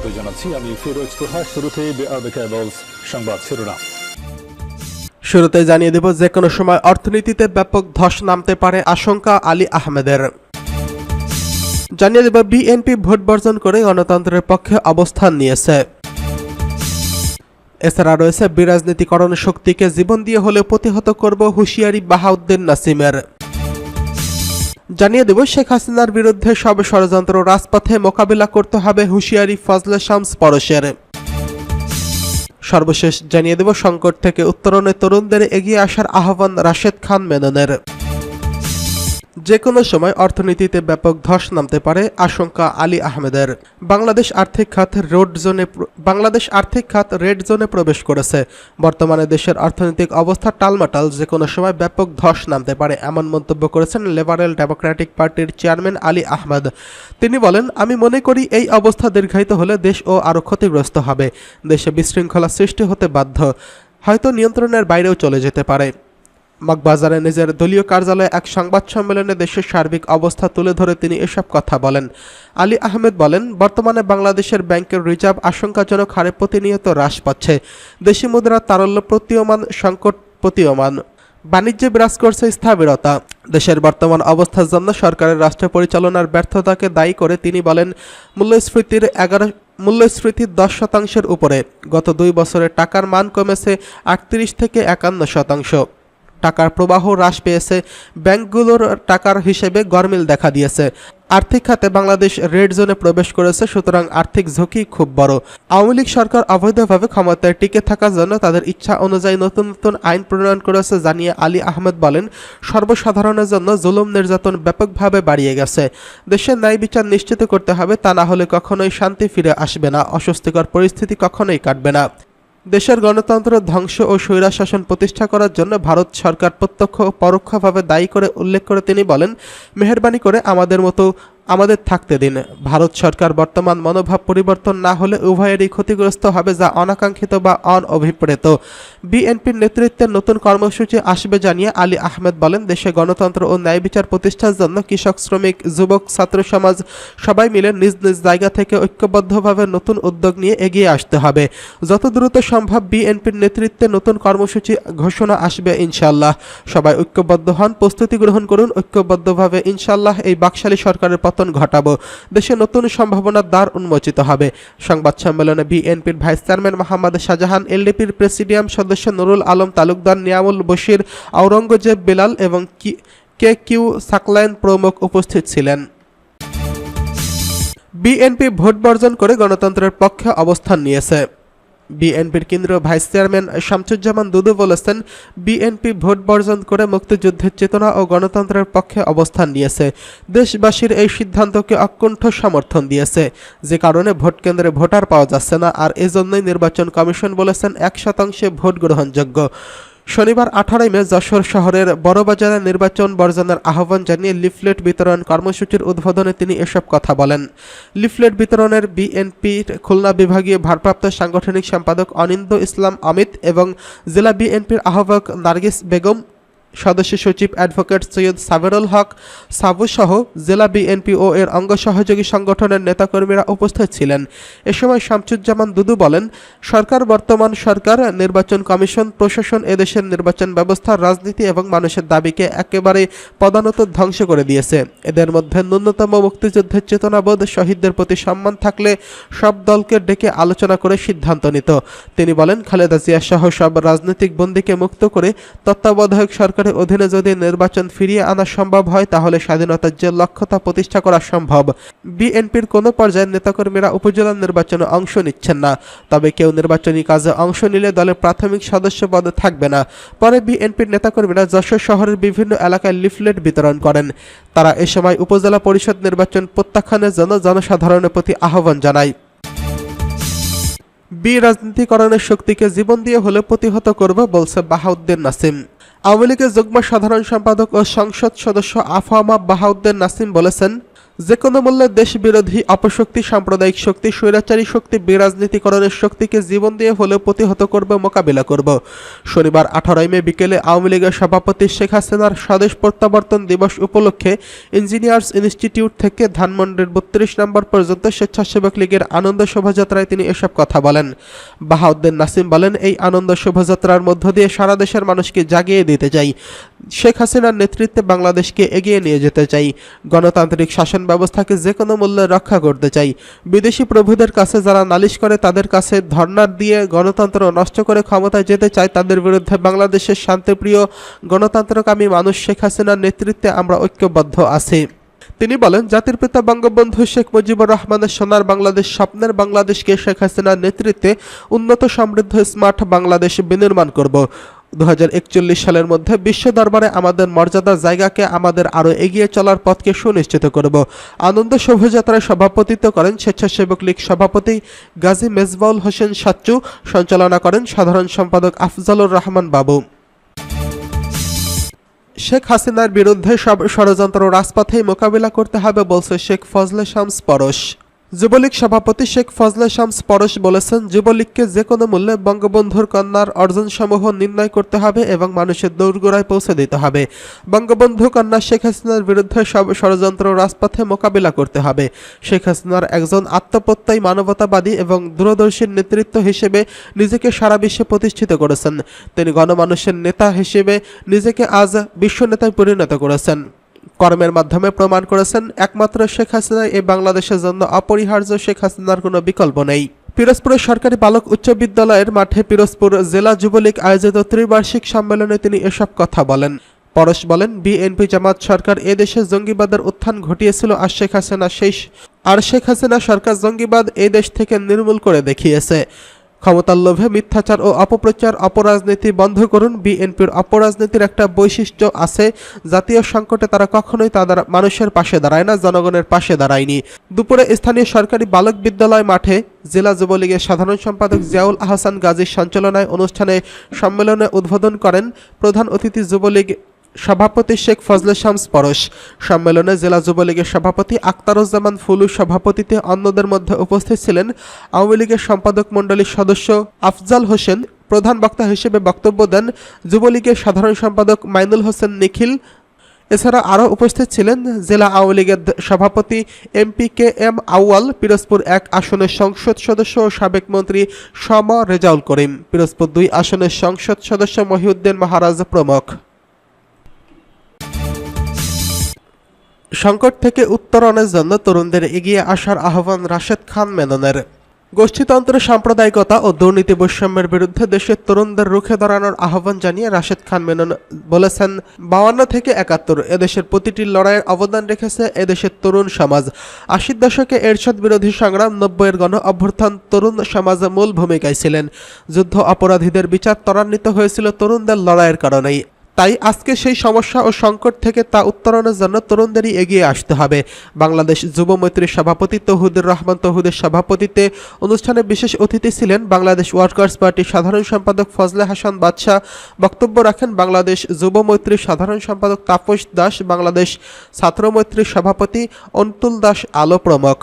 স্বাগত জানাচ্ছি। আমি ফিরোজ তোহা শুরুতে সংবাদ শিরোনাম। শুরুতে জানিয়ে দেব, যে কোনো সময় অর্থনীতিতে ব্যাপক ধস নামতে পারে আশঙ্কা আলী আহমেদের। জানিয়ে দেব বিএনপি ভোট বর্জন করে গণতন্ত্রের পক্ষে অবস্থান নিয়েছে। এছাড়া রয়েছে বিরাজনীতিকরণ শক্তিকে জীবন দিয়ে হলে প্রতিহত করব হুঁশিয়ারি বাহাউদ্দিন নাসিমের। জানিয়ে দেব, শেখ হাসিনার বিরুদ্ধে সব ষড়যন্ত্র রাজপথে মোকাবিলা করতে হবে হুঁশিয়ারি ফজলে শামস পরশের। সর্বশেষ জানিয়ে দেব, সংকট থেকে উত্তরণে তরুণদের এগিয়ে আসার আহ্বান রাশেদ খান মেননের। যে কোনো সময় অর্থনীতিতে ব্যাপক ধস নামতে পারে আশঙ্কা আলী আহমেদের। বাংলাদেশ আর্থিক খাত রোড জোনে বাংলাদেশ আর্থিক খাত রেড জোনে প্রবেশ করেছে। বর্তমানে দেশের অর্থনৈতিক অবস্থা টালমাটাল যে কোনো সময় ব্যাপক ধস নামতে পারে, এমন মন্তব্য করেছেন লিবারেল ডেমোক্রেটিক পার্টির চেয়ারম্যান আলী আহমেদ। তিনি বলেন, আমি মনে করি এই অবস্থা দীর্ঘায়িত হলে দেশ ও আরও ক্ষতিগ্রস্ত হবে। দেশে বিশৃঙ্খলা সৃষ্টি হতে বাধ্য। হয়তো নিয়ন্ত্রণের বাইরেও চলে যেতে পারে। মগবাজারে নিজের দলীয় কার্যালয়ে এক সংবাদ সম্মেলনে দেশের সার্বিক অবস্থা তুলে ধরে তিনি এসব কথা বলেন। আলী আহমেদ বলেন, বর্তমানে বাংলাদেশের ব্যাংকের রিজার্ভ আশঙ্কাজনক হারে প্রতিনিয়ত হ্রাস পাচ্ছে। দেশি মুদ্রার তারল্য প্রতীয়মান, সংকট প্রতীয়মান। বাণিজ্যে বিরাজ করছে স্থবিরতা। দেশের বর্তমান অবস্থার জন্য সরকারের রাষ্ট্র পরিচালনার ব্যর্থতাকে দায়ী করে তিনি বলেন, মূল্যস্ফীতির এগারো, মূল্যস্ফীতির দশ শতাংশের উপরে। গত দুই বছরে টাকার মান কমেছে আটত্রিশ থেকে একান্ন শতাংশ। টাকার প্রবাহ হ্রাস পেয়েছে। ব্যাংকগুলোর টাকার হিসেবে গরমিল দেখা দিয়েছে। আর্থিক খাতে বাংলাদেশ রেড জোনে প্রবেশ করেছে, সুতরাং আর্থিক ঝুঁকি খুব বড়। আওয়ামী লীগ সরকার অবৈধভাবে ক্ষমতায় টিকে থাকার জন্য তাদের ইচ্ছা অনুযায়ী নতুন নতুন আইন প্রণয়ন করেছে জানিয়ে আলী আহমেদ বলেন, সর্বসাধারণের জন্য জুলুম নির্যাতন ব্যাপকভাবে বাড়িয়ে গেছে। দেশের ন্যায় বিচার নিশ্চিত করতে হবে, তা না হলে কখনোই শান্তি ফিরে আসবে না। অস্বস্তিকর পরিস্থিতি কখনোই কাটবে না। দেশের গণতন্ত্র ধ্বংস ও স্বৈরাশাসন প্রতিষ্ঠা করার জন্য ভারত সরকার প্রত্যক্ষ ও পরোক্ষভাবে দায়ী করে উল্লেখ করে তিনি বলেন, মেহরবানি করে আমাদের মতো, আমাদের থাকতে দিন। ভারত সরকার বর্তমান মনোভাব পরিবর্তন না হলে উভয়েরই ক্ষতিগ্রস্ত হবে যা অনাকাঙ্ক্ষিত বা অনঅভিপ্রেত বিএনপির নেতৃত্বে নতুন কর্মসূচি আসবে জানিয়ে আলী আহমেদ বলেন, দেশে গণতন্ত্র ও ন্যায় বিচার প্রতিষ্ঠার জন্য কৃষক, শ্রমিক, যুবক, ছাত্র সমাজ সবাই মিলে নিজ নিজ জায়গা থেকে ঐক্যবদ্ধভাবে নতুন উদ্যোগ নিয়ে এগিয়ে আসতে হবে। যত দ্রুত সম্ভব বিএনপির নেতৃত্বে নতুন কর্মসূচি ঘোষণা আসবে ইনশাল্লাহ সবাই ঐক্যবদ্ধ হন, প্রস্তুতি গ্রহণ করুন, ঐক্যবদ্ধভাবে ইনশাল্লাহ এই বাকশালী সরকারের পতন ঘটাবো। দেশে নতুন সম্ভাবনার দ্বার উন্মোচিত হবে। সংবাদ সম্মেলনে বিএনপির ভাইস চেয়ারম্যান মোহাম্মদ শাহজাহান, এলডিপির প্রেসিডিয়াম সদস্য নুরুল আলম তালুকদার নিয়ামুল বশির আওরঙ্গজেব বেলাল এবং কে কিউ সাকলাইন প্রমুখ উপস্থিত ছিলেন। বিএনপি ভোট বর্জন করে গণতন্ত্রের পক্ষে অবস্থান নিয়েছে। বিএনপির কেন্দ্রীয় ভাইস চেয়ারম্যান শামসুজ্জামান দুদু বলেছেন, বিএনপি ভোট বর্জন করে মুক্তিযুদ্ধের চেতনা ও গণতন্ত্রের পক্ষে অবস্থান নিয়েছে। দেশবাসীর এই সিদ্ধান্তকে অকুণ্ঠ সমর্থন দিয়েছে। যে কারণে ভোট কেন্দ্রে ভোটার পাওয়া যাচ্ছে না, আর এজন্যই নির্বাচন কমিশন বলেছেন, এক শতাংশে ভোট গ্রহণযোগ্য। শনিবার আঠারোই মে যশোর শহরের বড়বাজারে নির্বাচন বর্জনের আহ্বান জানিয়ে লিফলেট বিতরণ কর্মসূচির উদ্বোধনে তিনি এসব কথা বলেন। লিফলেট বিতরণের বিএনপির খুলনা বিভাগীয় ভারপ্রাপ্ত সাংগঠনিক সম্পাদক অনিন্দ ইসলাম অমিত এবং জেলা বিএনপির আহ্বায়ক নার্গিস বেগম সদস্য সচিব অ্যাডভোকেট সৈয়দ সাবেরুল হক সাবু সহ জেলা বিএনপি ও এর অঙ্গ সহযোগী সংগঠনের নেতাকর্মীরা উপস্থিত ছিলেন। এ সময় শামসুজ্জামান দুদু বলেন, সরকার বর্তমান সরকার, নির্বাচন কমিশন, প্রশাসন এদেশের নির্বাচন ব্যবস্থা, রাজনীতি এবং মানুষের দাবিকে একেবারে পদানত ধ্বংস করে দিয়েছে। এদের মধ্যে ন্যূনতম মুক্তিযুদ্ধের চেতনাবোধ, শহীদদের প্রতি সম্মান থাকলে সব দলকে ডেকে আলোচনা করে সিদ্ধান্ত নিত। তিনি বলেন, খালেদা জিয়া সহ সব রাজনৈতিক বন্দীকে মুক্ত করে তত্ত্বাবধায়ক সরকারের অধীনে যদি নির্বাচন ফিরিয়ে আনা সম্ভব হয়, তাহলে স্বাধীনতার যে লক্ষ্যতা প্রতিষ্ঠা করা সম্ভব। বিএনপির কোনো পর্যায়ের নেতাকর্মীরা উপজেলা নির্বাচনে অংশ নিচ্ছেন না। তবে কেউ নির্বাচনী কাজে অংশ নিলে দলের প্রাথমিক সদস্য পদে থাকবে না। পরে বিএনপির নেতাকর্মীরা যশোর শহরের বিভিন্ন এলাকায় লিফলেট বিতরণ করেন। তারা এ সময় উপজেলা পরিষদ নির্বাচন প্রত্যাখ্যানের জন্য জনসাধারণের প্রতি আহ্বান জানায়। বি রাজনীতিকরণের শক্তিকে জীবন দিয়ে হলে প্রতিহত করবে, বলছে বাহাউদ্দিন নাসিম। আওয়ামী লীগের যুগ্ম সাধারণ সম্পাদক ও সংসদ সদস্য আফামা বাহাউদ্দিন নাসিম বলেছেন যে কোনো মূল্যে দেশ বিরোধী অপশক্তি, সাম্প্রদায়িক শক্তি, স্বৈরাচারী শক্তি, বিরাজনীতিকরণের শক্তিকে জীবন দিয়ে হলেও প্রতিহত করবে মোকাবিলা করব। শনিবার আঠারোই মে বিকেলে আওয়ামী লীগের সভাপতি শেখ হাসিনার স্বদেশ প্রত্যাবর্তন দিবস উপলক্ষে ইঞ্জিনিয়ার্স ইনস্টিটিউট থেকে ধানমন্ডির বত্রিশ নম্বর পর্যন্ত স্বেচ্ছাসেবক লীগের আনন্দ শোভাযাত্রায় তিনি এসব কথা বলেন। বাহাউদ্দিন নাসিম বলেন, এই আনন্দ শোভাযাত্রার মধ্য দিয়ে সারা দেশের মানুষকে জাগিয়ে দিতে চাই। শেখ হাসিনার নেতৃত্বে বাংলাদেশকে এগিয়ে নিয়ে যেতে চাই। গণতান্ত্রিক শাসন ব্যবস্থাকে যে কোনো মূল্যে রক্ষা করতে চাই। বিদেশি প্রভুদের কাছে যারা নালিশ করে, তাদের কাছে ধর্নার দিয়ে গণতন্ত্র নষ্ট করে ক্ষমতায় যেতে চায় তাদের বিরুদ্ধে বাংলাদেশের শান্তিপ্রিয় গণতন্ত্রকামী মানুষ শেখ হাসিনার নেতৃত্বে আমরা ঐক্যবদ্ধ আছি। তিনি বলেন, জাতির পিতা বঙ্গবন্ধু শেখ মুজিবুর রহমানের সোনার বাংলাদেশ, স্বপ্নের বাংলাদেশকে শেখ হাসিনার নেতৃত্বে উন্নত সমৃদ্ধ স্মার্ট বাংলাদেশ বিনির্মাণ করব। দু হাজার একচল্লিশ সালের মধ্যে বিশ্ব দরবারে আমাদের মর্যাদার জায়গাকে আমাদের আরও এগিয়ে চলার পথকে সুনিশ্চিত করব। আনন্দ শোভাযাত্রায় সভাপতিত্ব করেন স্বেচ্ছাসেবক লীগ সভাপতি গাজী মেজবাউল হোসেন সাচ্চু, সঞ্চালনা করেন সাধারণ সম্পাদক আফজালুর রহমান বাবু। শেখ হাসিনার বিরুদ্ধে সব ষড়যন্ত্র রাজপথেই মোকাবিলা করতে হবে, বলছে শেখ ফজলে শামস পরশ। যুবলীগ সভাপতি শেখ ফজলে শামস পরশ বলেছেন, যুবলীগকে যে কোনো মূল্যে বঙ্গবন্ধুর কন্যার অর্জনসমূহ নির্ণয় করতে হবে এবং মানুষের দৌড়গোড়ায় পৌঁছে দিতে হবে। বঙ্গবন্ধু কন্যা শেখ হাসিনার বিরুদ্ধে সব ষড়যন্ত্র রাজপথে মোকাবিলা করতে হবে। শেখ হাসিনার একজন আত্মপ্রত্যয়ী মানবতাবাদী এবং দূরদর্শীর নেতৃত্ব হিসেবে নিজেকে সারা বিশ্বে প্রতিষ্ঠিত করেছেন। তিনি গণমানুষের নেতা হিসেবে নিজেকে আজ বিশ্ব নেতায় পরিণত করেছেন। কর্মের মাধ্যমে প্রমাণ করেছেন একমাত্র শেখ হাসিনা। এই বাংলাদেশের জন্য অপরিহার্য শেখ হাসিনার কোনো বিকল্প নেই। পিরোজপুরের সরকারি বালক উচ্চ বিদ্যালয়ের মাঠে পিরোজপুর জেলা যুবলীগ আয়োজিত ত্রিবার্ষিক সম্মেলনে তিনি এসব কথা বলেন। পরশ বলেন, বিএনপি, জামাত সরকার এদেশে জঙ্গিবাদের উত্থান ঘটিয়েছিল আর শেখ হাসিনা শেষ আর শেখ হাসিনা সরকার জঙ্গিবাদ এই দেশ থেকে নির্মূল করে দেখিয়েছে। ক্ষমতার লোভে মিথ্যাচার ও অপপ্রচার অপরাজনীতি বন্ধ করুন। বিএনপির অপরাজনীতির একটা বৈশিষ্ট্য আছে, জাতীয় সংকটে তারা কখনোই তাদের মানুষের পাশে দাঁড়ায় না, জনগণের পাশে দাঁড়ায়নি। দুপুরে স্থানীয় সরকারি বালক বিদ্যালয় মাঠে জেলা যুবলীগের সাধারণ সম্পাদক জিয়াউল আহসান গাজীর সঞ্চালনায় অনুষ্ঠানে সম্মেলনে উদ্বোধন করেন প্রধান অতিথি যুবলীগ সভাপতি শেখ ফজলে শামস পরশ। সম্মেলনে জেলা যুবলীগের সভাপতি আক্তারুজ্জামান ফুলু সভাপতিতে অন্যদের মধ্যে উপস্থিত ছিলেন আওয়ামী লীগের সম্পাদক মণ্ডলীর সদস্য আফজাল হোসেন, প্রধান বক্তা হিসেবে বক্তব্য দেন যুবলীগের সাধারণ সম্পাদক মাইনুল হোসেন নিখিল। এছাড়া আরও উপস্থিত ছিলেন জেলা আওয়ামী লীগের সভাপতি MP K M Awal, Pirojpur এক আসনের সংসদ সদস্য ও সাবেক মন্ত্রী শম রেজাউল করিম। পিরোজপুর দুই আসনের সংসদ সদস্য মহিউদ্দিন মহারাজ প্রমুখ। সংকট থেকে উত্তরণের জন্য তরুণদের এগিয়ে আসার আহ্বান রাশেদ খান মেননের। গোষ্ঠীতন্ত্র, সাম্প্রদায়িকতা ও দুর্নীতি বৈষম্যের বিরুদ্ধে দেশের তরুণদের রুখে দাঁড়ানোর আহ্বান জানিয়ে রাশেদ খান মেনন বলেছেন, বাউান্ন থেকে একাত্তর এদেশের প্রতিটি লড়াইয়ের অবদান রেখেছে এদেশের তরুণ সমাজ। আশির দশকে এরশাদ বিরোধী সংগ্রাম নব্বইয়ের গণ অভ্যুত্থান তরুণ সমাজে মূল ভূমিকায় ছিলেন। যুদ্ধ অপরাধীদের বিচার ত্বরান্বিত হয়েছিল তরুণদের লড়াইয়ের কারণেই। তাই আজকে সেই সমস্যা ও সংকট থেকে তা উত্তরণের জন্য তরুণদেরই এগিয়ে আসতে হবে। বাংলাদেশ যুব মৈত্রীর সভাপতি তহুদুর রহমান তহুদের সভাপতিত্বে অনুষ্ঠানে বিশেষ অতিথি ছিলেন বাংলাদেশ ওয়ার্কার্স পার্টির সাধারণ সম্পাদক ফজলে হাসান বাদশাহ। বক্তব্য রাখেন বাংলাদেশ যুব মৈত্রীর সাধারণ সম্পাদক তাপস দাস, বাংলাদেশ ছাত্র মৈত্রীর সভাপতি অন্তুল দাস আলো প্রমুখ।